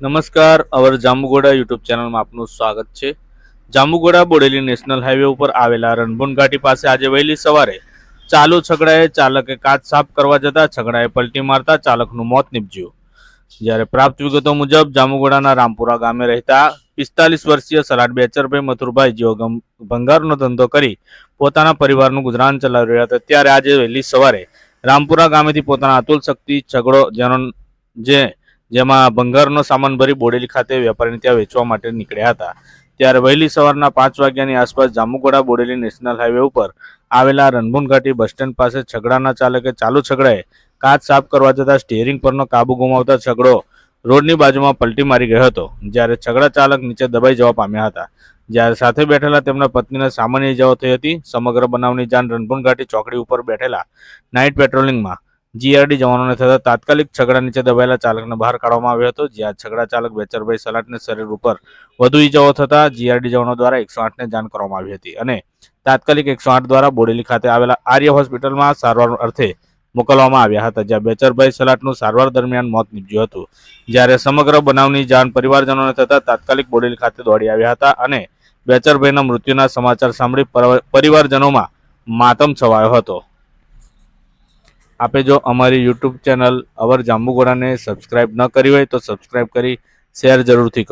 નમસ્કાર, અવર જાંબુગોડા યુટ્યુબ ચેનલમાં આપનું સ્વાગત છે. જાંબુગોડા બોડેલી નેશનલ હાઈવે ઉપર આવેલા રણભુન ઘાટી પાસે આજે વહેલી સવારે ચાલુ છગડાએ ચાલકે કાચ સાફ કરવા જતા છગડાએ પલટી મારતા ચાલકનું મોત નીપજ્યું. જ્યારે પ્રાપ્ત વિગતો મુજબ જાંબુગોડાના રામપુરા ગામે રહેતા પિસ્તાલીસ વર્ષીય સલાડ બેચરભાઈ મથુરભાઈ જેઓ ભંગારનો ધંધો કરી પોતાના પરિવારનું ગુજરાન ચલાવી રહ્યા હતા, ત્યારે આજે વહેલી સવારે રામપુરા ગામેથી પોતાના અતુલ શક્તિ છગડો જેનો, જે જેમાં ભંગારનો સામાન ભરી બોડેલી ખાતે વેપારીને ત્યાં વેચવા માટે નીકળ્યા હતા. ત્યારે વહેલી સવારના પાંચ વાગ્યાની આસપાસ જામુગોડા બોડેલી નેશનલ હાઈવે ઉપર આવેલા રણભુન ઘાટી બસ સ્ટેન્ડ પાસે છગડાના ચાલકે ચાલુ છગડાએ કાચ સાફ કરવા જતાં સ્ટીયરિંગ પરનો કાબુ ગુમાવતા છગડો રોડની બાજુમાં પલટી મારી ગયો હતો, જ્યારે છગડા ચાલક નીચે દબાઈ જવા પામ્યા હતા. જ્યારે સાથે બેઠેલા તેમના પત્નીને સામાન્ય ઇજાઓ થઈ હતી, સમગ્ર બનાવની જાણ રણભૂન ઘાટી ચોકડી ઉપર બેઠેલા નાઇટ પેટ્રોલિંગમાં જીઆરડી જવાનોને થતા તાત્કાલિક છગડા નીચે દબાયેલા ચાલકને બહાર કાઢવામાં આવ્યો હતો, જ્યાં છગડા ચાલક બેચરભાઈ સલાટને શરીર ઉપર વધુ ઈજાઓ થતા જીઆરડી જવાનો દ્વારા એકસો આઠને જાણ કરવામાં આવી હતી અને તાત્કાલિક એકસો આઠ દ્વારા બોડેલી ખાતે આવેલા આર્ય હોસ્પિટલમાં સારવાર અર્થે મોકલવામાં આવ્યા હતા, જ્યાં બેચરભાઈ સલાટનું સારવાર દરમિયાન મોત નીપજ્યું હતું. જ્યારે સમગ્ર બનાવની જાણ પરિવારજનોને થતાં તાત્કાલિક બોડેલી ખાતે દોડી આવ્યા હતા અને બેચરભાઈના મૃત્યુના સમાચાર સાંભળી પર- પરિવારજનોમાં માતમ છવાયો હતો. આપે જો અમારી યુટ્યુબ ચેનલ અવર જાંબુગોડાને સબસ્ક્રાઇબ ન કરી હોય તો સબસ્ક્રાઇબ કરી શેર જરૂરથી કરો.